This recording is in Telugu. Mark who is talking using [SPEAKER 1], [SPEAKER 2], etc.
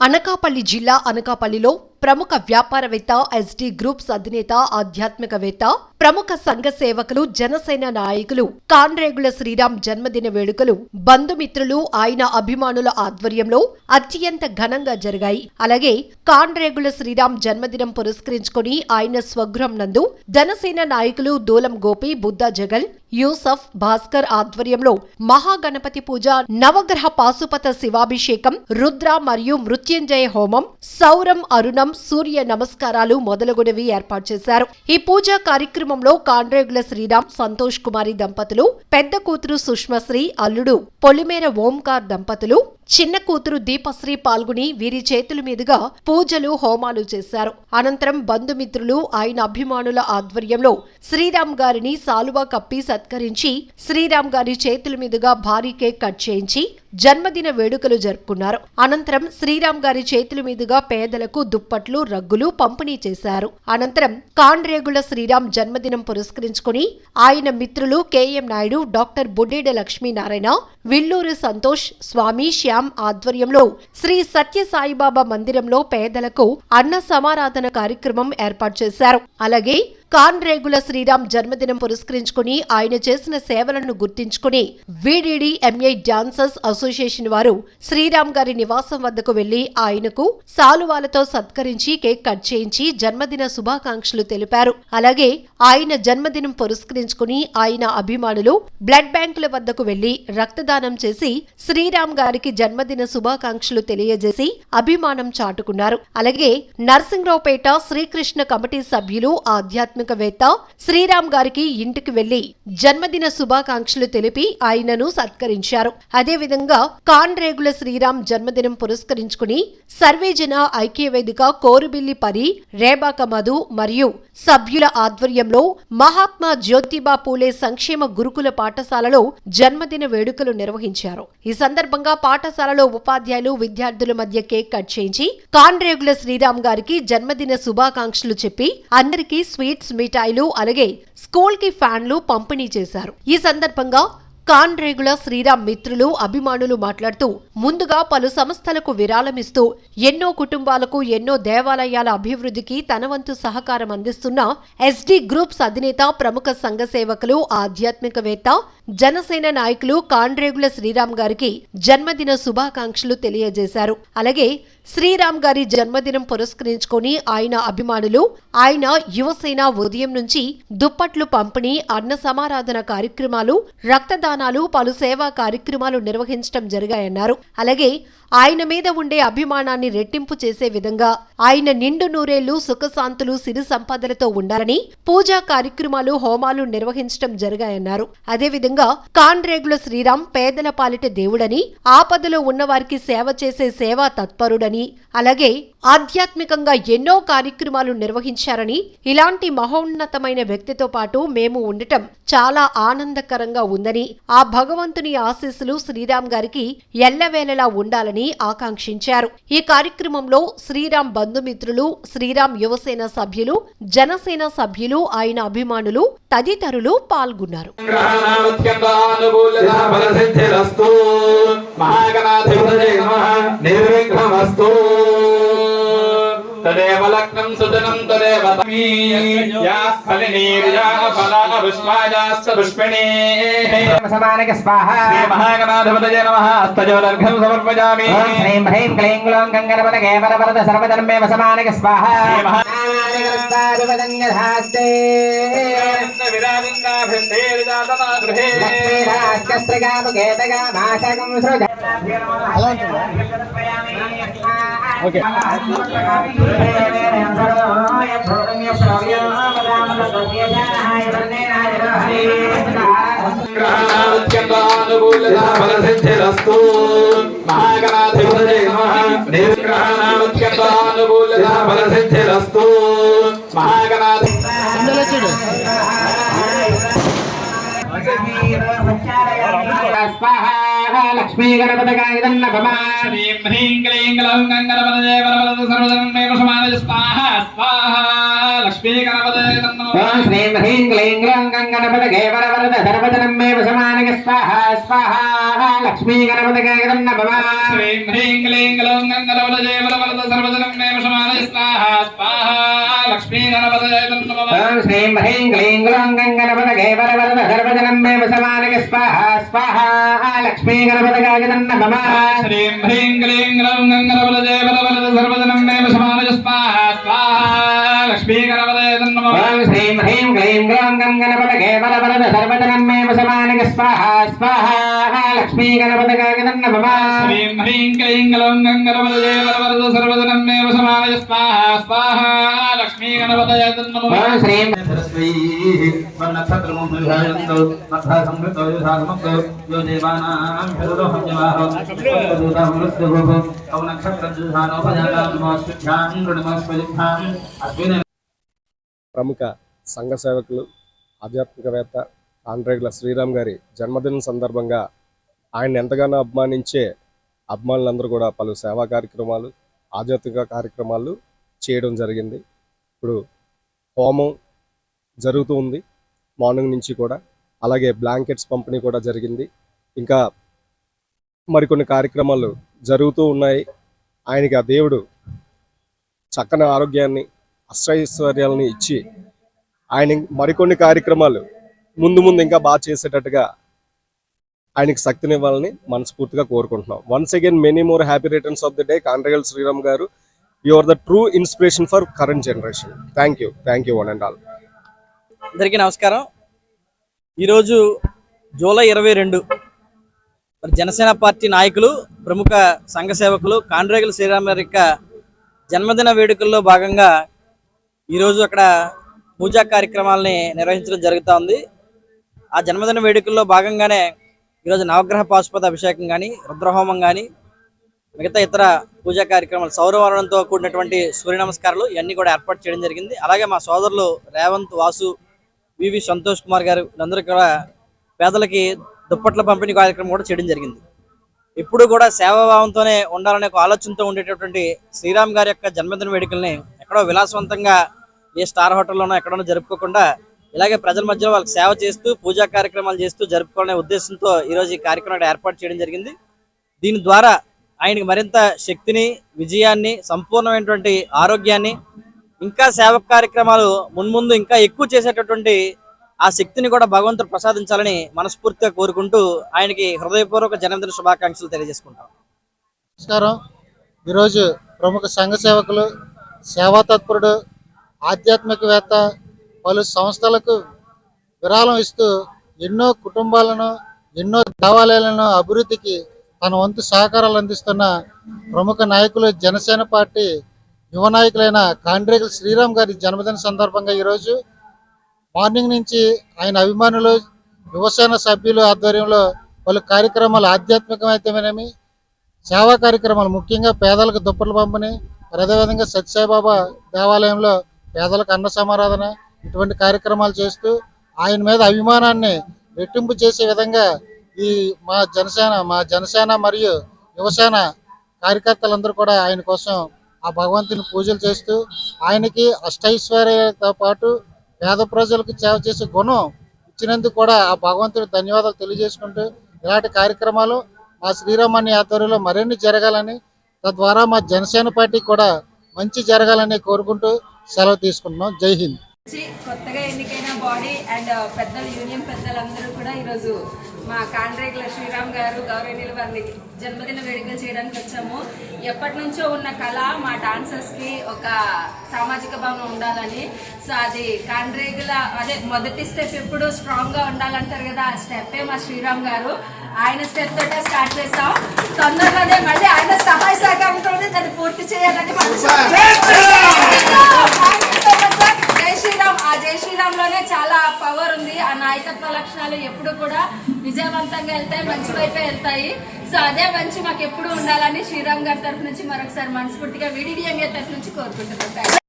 [SPEAKER 1] అనకాపల్లి జిల్లా అనకాపల్లిలో ప్రముఖ వ్యాపారవేత్త ఎస్డి గ్రూప్స్ అధినేత ఆధ్యాత్మికవేత్త ప్రముఖ సంఘ సేవకులు జనసేన నాయకులు కాన్రేగుల శ్రీరామ్ జన్మదిన వేడుకలు బంధుమిత్రులు ఆయన అభిమానుల ఆధ్వర్యంలో అత్యంత ఘనంగా జరిగాయి. అలాగే కాన్రేగుల శ్రీరామ్ జన్మదినం పురస్కరించుకుని ఆయన స్వగృహం నందు జనసేన నాయకులు దూలం గోపి బుద్ధ జగల్ యూసఫ్ భాస్కర్ ఆధ్వర్యంలో మహాగణపతి పూజ నవగ్రహ పాశుపత శివాభిషేకం రుద్ర మరియు మృత్యుంజయ హోమం సౌరం అరుణం సూర్య నమస్కారాలు మొదలగునవి ఏర్పాటు చేశారు. ఈ పూజా కార్యక్రమంలో కాండ్రేగుల శ్రీరామ్ సంతోష్ కుమారి దంపతులు పెద్ద కూతురు సుష్మశ్రీ అల్లుడు పొలిమేర ఓంకార్ దంపతులు చిన్న కూతురు దీపశ్రీ పాల్గొని వీరి చేతుల మీదుగా పూజలు హోమాలు చేశారు. అనంతరం బంధుమిత్రులు ఆయన అభిమానుల ఆధ్వర్యంలో శ్రీరామ్ గారిని సాలువా కప్పి సత్కరించి శ్రీరామ్ గారి చేతుల మీదుగా భారీ కేక్ కట్ చేయించి జన్మదిన వేడుకలు జరుపుకున్నారు. అనంతరం శ్రీరామ్ గారి చేతుల మీదుగా పేదలకు దుప్ప దుప్పట్లు రగ్గులు పంపిణీ చేశారు. అనంతరం కాన్రేగుల శ్రీరామ్ జన్మదినం పురస్కరించుకుని ఆయన మిత్రులు కెఎం నాయుడు డాక్టర్ బుడ్డేడ లక్ష్మీనారాయణ విల్లూరు సంతోష్ స్వామి శ్యామ్ ఆధ్వర్యంలో శ్రీ సత్య సాయిబాబా మందిరంలో పేదలకు అన్న సమారాధన కార్యక్రమం ఏర్పాటు చేశారు. అలాగే కాన్ రేగుల శ్రీరామ్ జన్మదినం పురస్కరించుకుని ఆయన చేసిన సేవలను గుర్తించుకుని విడిడి ఎంఐ డాన్సర్స్ అసోసియేషన్ వారు శ్రీరామ్ గారి నివాసం వద్దకు వెళ్ళి ఆయనకు సాలువాలతో సత్కరించి కేక్ కట్ చేయించి జన్మదిన శుభాకాంక్షలు తెలిపారు. అలాగే ఆయన జన్మదినం పురస్కరించుకుని ఆయన అభిమానులు బ్లడ్ బ్యాంకుల వద్దకు వెళ్ళి రక్తదానం చేసి శ్రీరామ్ గారికి జన్మదిన శుభాకాంక్షలు తెలియజేసి అభిమానం చాటుకున్నారు. అలాగే నర్సింగరావుపేట శ్రీకృష్ణ కమిటీ సభ్యులు ఆధ్యాత్మికవేత్త శ్రీరామ్ గారికి ఇంటికి వెళ్ళి జన్మదిన శుభాకాంక్షలు తెలిపి ఆయనను సత్కరించారు. అదేవిధంగా కాన్ రేగుల శ్రీరామ్ జన్మదినం పురస్కరించుకుని సర్వేజన ఐక్యవేదిక కోరుబిల్లి పరి రేబాక మధు మరియు సభ్యుల ఆధ్వర్యంలో మహాత్మా జ్యోతిబా పూలే సంక్షేమ గురుకుల పాఠశాలలో జన్మదిన వేడుకలు నిర్వహించారు. ఈ సందర్భంగా పాఠశాలలో ఉపాధ్యాయులు విద్యార్థుల మధ్య కేక్ కట్ చేయించి కాన్రేగుల శ్రీరామ్ గారికి జన్మదిన శుభాకాంక్షలు చెప్పి అందరికీ స్వీట్స్ మిఠాయిలు అలాగే స్కూల్కి ఫ్యాన్లు పంపిణీ చేశారు. ఈ సందర్భంగా కాన్ రేగుల శ్రీరామ్ మిత్రులు అభిమానులు మాట్లాడుతూ ముందుగా పలు సంస్థలకు విరాళమిస్తూ ఎన్నో కుటుంబాలకు ఎన్నో దేవాలయాల అభివృద్ధికి తనవంతు సహకారం అందిస్తున్న ఎస్డి గ్రూప్స్ అధినేత ప్రముఖ సంఘ సేవకులు ఆధ్యాత్మికవేత్త జనసేన నాయకులు కాండ్రేగుల శ్రీరామ్ గారికి జన్మదిన శుభాకాంక్షలు తెలియజేశారు. అలాగే శ్రీరామ్ గారి జన్మదినం పురస్కరించుకొని ఆయన అభిమానులు ఆయన యువసేన ఉదయం నుంచి దుప్పట్లు పంపిణీ అన్న సమారాధన కార్యక్రమాలు రక్తదానాలు పలు సేవా కార్యక్రమాలు నిర్వహించడం జరిగాయన్నారు. అలాగే ఆయన మీద ఉండే అభిమానాన్ని రెట్టింపు చేసే విధంగా ఆయన నిండు నూరేళ్ళు సుఖశాంతులు సిరి సంపదలతో ఉండాలని పూజా కార్యక్రమాలు హోమాలు నిర్వహించడం జరిగాయన్నారు. అదేవిధంగా కాన్రేగుల శ్రీరామ్ పేదల పాలిట దేవుడని ఆపదలో ఉన్నవారికి సేవ చేసే సేవా తత్పరుడని అలాగే ఆధ్యాత్మికంగా ఎన్నో కార్యక్రమాలు నిర్వహించారని ఇలాంటి మహోన్నతమైన వ్యక్తితో పాటు మేము ఉండటం చాలా ఆనందకరంగా ఉందని ఆ భగవంతుని ఆశీస్సులు శ్రీరామ్ గారికి ఎల్లవేళలా ఉండాలని ఆకాంక్షించారు. ఈ కార్యక్రమంలో శ్రీరామ్ బంధుమిత్రులు శ్రీరామ్ యువసేన సభ్యులు జనసేన సభ్యులు ఆయన అభిమానులు తదితరులు పాల్గొన్నారు.
[SPEAKER 2] గ్రహణానుకూలసిద్ధిరస్తు నమః. నిర్విఘ్నమస్తు. తదేవ లగ్నం సుజనం తదేవ యాః ఫలినీర్యాః ఫలాః పుష్పాయాశ్చ పుష్పిణీః
[SPEAKER 3] సమానక స్వాహ
[SPEAKER 2] శ్రీ మహాగణాధిపతయే నమః హస్తజోదర్ఘం సమర్పయామి
[SPEAKER 3] ఓం హ్రీం హ్రీం క్లీం గ్లౌం గంగణపతకే వరవరద సర్వధర్మే సమానక స్వాహ
[SPEAKER 2] శ్రీ మహా-
[SPEAKER 3] స్వాహ లక్ష్మీ గణపతకాయ నమ
[SPEAKER 2] శ్రీం హ్రీం క్లీం గ్లౌం గంగణపతయే వరవరద సర్వజనమే వశమానయ స్వాహ స్వాహ లక్ష్మీ గణపతయే నమః
[SPEAKER 3] ఓం శ్రీం హ్రీం క్లీం గ్లౌం గంగణపతకే వరవరద సర్వజనం మే వశమానయ స్వాహ స్వాహ లక్ష్మీ గణపతకాయ నమ
[SPEAKER 2] శ్రీం హ్రీం క్లీం గ్లౌం గంగణపతయే వరవరద సర్వజనమే వశమానయ స్వాహ స్వాహ లక్ష్మీ గణపతయే నమః
[SPEAKER 3] శ్రీం హ్రీం క్లీం గ్లౌం గంగణపతకే వరవరద సర్వజనం మే వశమానయ స్వాహ స్వాహ లక్ష్మీ గణపతకాయ నమ
[SPEAKER 2] శ్రీం హ్రీం క్లీం గ్లౌం గంగణపతయే వరవరద సర్వజనం మే వశమానయ స్వాహ స్వాహ లక్ష్మీ గణపతయే నమః
[SPEAKER 3] ఓం శ్రీం హ్రీం క్లీం గ్లౌం గంగణపతకే వరవరద సర్వజనం మే వశమానయ స్వాహ స్వాహ లక్ష్మీ నమ
[SPEAKER 2] శ్రీం
[SPEAKER 4] ప్రముఖ సంఘ సేవకులు ఆధ్యాత్మికవేత్త ఆండ్రేగుల శ్రీరామ్ గారి జన్మదినం సందర్భంగా ఆయన ఎంతగానో అభిమానించే అభిమానులందరూ కూడా పలు సేవా కార్యక్రమాలు ఆధ్యాత్మిక కార్యక్రమాలు చేయడం జరిగింది. ఇప్పుడు హోమం జరుగుతూ ఉంది. మార్నింగ్ నుంచి కూడా. అలాగే బ్లాంకెట్స్ పంపిణీ కూడా జరిగింది. ఇంకా మరికొన్ని కార్యక్రమాలు జరుగుతూ ఉన్నాయి. ఆయనకి ఆ దేవుడు చక్కని ఆరోగ్యాన్ని అష్టైశ్వర్యాలని ఇచ్చి ఆయన మరికొన్ని కార్యక్రమాలు ముందు ముందు ఇంకా బాగా చేసేటట్టుగా ఆయనకి శక్తినివ్వాలని మనస్ఫూర్తిగా కోరుకుంటున్నాం. Once again many more happy returns of the day Kandragal Sriram గారు you are the true inspiration for current generation thank you thank you one and all
[SPEAKER 5] అందరికీ నమస్కారం. ఈరోజు జూలై ఇరవై రెండు మరి జనసేన పార్టీ నాయకులు ప్రముఖ సంఘ సేవకులు కాండ్రేగుల శ్రీరామరిక యొక్క జన్మదిన వేడుకల్లో భాగంగా ఈరోజు అక్కడ పూజా కార్యక్రమాలని నిర్వహించడం జరుగుతూ ఉంది ఆ జన్మదిన వేడుకల్లో భాగంగానే ఈరోజు నవగ్రహ పాశుపత అభిషేకం కానీ రుద్రహోమం కానీ మిగతా ఇతర పూజా కార్యక్రమాలు సౌరవరణంతో కూడినటువంటి సూర్య నమస్కారాలు ఇవన్నీ కూడా ఏర్పాటు చేయడం జరిగింది. అలాగే మా సోదరులు రేవంత్ వాసు వివి సంతోష్ కుమార్ గారు వీళ్ళందరూ కూడా పేదలకి దుప్పట్ల పంపిణీ కార్యక్రమం కూడా చేయడం జరిగింది. ఎప్పుడు కూడా సేవాభావంతోనే ఉండాలనే ఒక ఆలోచనతో ఉండేటటువంటి శ్రీరామ్ గారి యొక్క జన్మదిన వేడుకల్ని ఎక్కడో విలాసవంతంగా ఏ స్టార్ హోటల్లోనో ఎక్కడో జరుపుకోకుండా ఇలాగే ప్రజల మధ్యలో వాళ్ళకి సేవ చేస్తూ పూజా కార్యక్రమాలు చేస్తూ జరుపుకోవాలనే ఉద్దేశంతో ఈరోజు ఈ కార్యక్రమం ఏర్పాటు చేయడం జరిగింది. దీని ద్వారా ఆయనకి మరింత శక్తిని విజయాన్ని సంపూర్ణమైనటువంటి ఆరోగ్యాన్ని ఇంకా సేవక కార్యక్రమాలు మున్ముందు ఇంకా ఎక్కువ చేసేటటువంటి ఆ శక్తిని కూడా భగవంతుడు ప్రసాదించాలని మనస్ఫూర్తిగా కోరుకుంటూ ఆయనకి హృదయపూర్వక జన్మదిన శుభాకాంక్షలు తెలియజేసుకుంటాం.
[SPEAKER 6] నమస్కారం. ఈరోజు ప్రముఖ సంఘ సేవకులు సేవా తత్పరుడు ఆధ్యాత్మికవేత్త పలు సంస్థలకు విరాళం ఇస్తూ ఎన్నో కుటుంబాలను ఎన్నో దేవాలయాలను అభివృద్ధికి తన వంతు సహకారాలు అందిస్తున్న ప్రముఖ నాయకులు జనసేన పార్టీ యువ నాయకులైన కాండ్రేగుల శ్రీరామ్ గారి జన్మదిన సందర్భంగా ఈరోజు మార్నింగ్ నుంచి ఆయన అభిమానులు యువసేన సభ్యులు ఆధ్వర్యంలో పలు కార్యక్రమాలు ఆధ్యాత్మికమైతేనేమి సేవా కార్యక్రమాలు ముఖ్యంగా పేదలకు దుప్పట్ల పంపిణీ అదేవిధంగా సత్యసాయిబాబా దేవాలయంలో పేదలకు అన్న సమారాధన ఇటువంటి కార్యక్రమాలు చేస్తూ ఆయన మీద అభిమానాన్ని రెట్టింపు చేసే విధంగా ఈ మా జనసేన మా జనసేన మరియు యువసేన కార్యకర్తలందరూ కూడా ఆయన కోసం ఆ భగవంతుని పూజలు చేస్తూ ఆయనకి అష్టైశ్వర్యతో పాటు పేద ప్రజలకు సేవ చేసే గుణం ఇచ్చినందుకు కూడా ఆ భగవంతుడికి ధన్యవాదాలు తెలియజేసుకుంటూ ఇలాంటి కార్యక్రమాలు మా శ్రీరామాన్ని ఆధ్వర్యంలో మరిన్ని జరగాలని తద్వారా మా జనసేన పార్టీ కూడా మంచి జరగాలని కోరుకుంటూ సెలవు తీసుకుంటున్నాం. జై హింద్.
[SPEAKER 7] కొత్తగా ఎన్నికైన బాడీ అండ్ పెద్దలు యూనియన్ పెద్దలందరూ కూడా ఈరోజు మా కాండ్రేగుల శ్రీరామ్ గారు గౌరవనీయులు వారిని జన్మదిన వేడుకలు చేయడానికి వచ్చాము. ఎప్పటి నుంచో ఉన్న కళ మా డాన్సర్స్కి ఒక సామాజిక భావన ఉండాలని. సో అది కాండ్రేగుల అదే మొదటి స్టెప్ ఎప్పుడు స్ట్రాంగ్గా ఉండాలంటారు కదా ఆ స్టెప్పే మా శ్రీరామ్ గారు. ఆయన స్టెప్ తోటే స్టార్ట్ చేసాం తొందరలోనే మళ్ళీ ఆయన సహాయ సహకారంతోనే దాన్ని పూర్తి చేయాలని జై శ్రీరామ్. ఆ జై శ్రీరామ్లోనే చాలా పవర్ ఉంది. ఆ నాయకత్వ లక్షణాలు ఎప్పుడు కూడా విజయవంతంగా వెళ్తాయి మంచి వైపే వెళ్తాయి. సో అదే మంచి మాకు ఎప్పుడు ఉండాలని శ్రీరామ్ గారి తరఫు నుంచి మరొకసారి మనస్ఫూర్తిగా విడిడిఎంఏ తరఫు నుంచి కోరుకుంటున్నాం.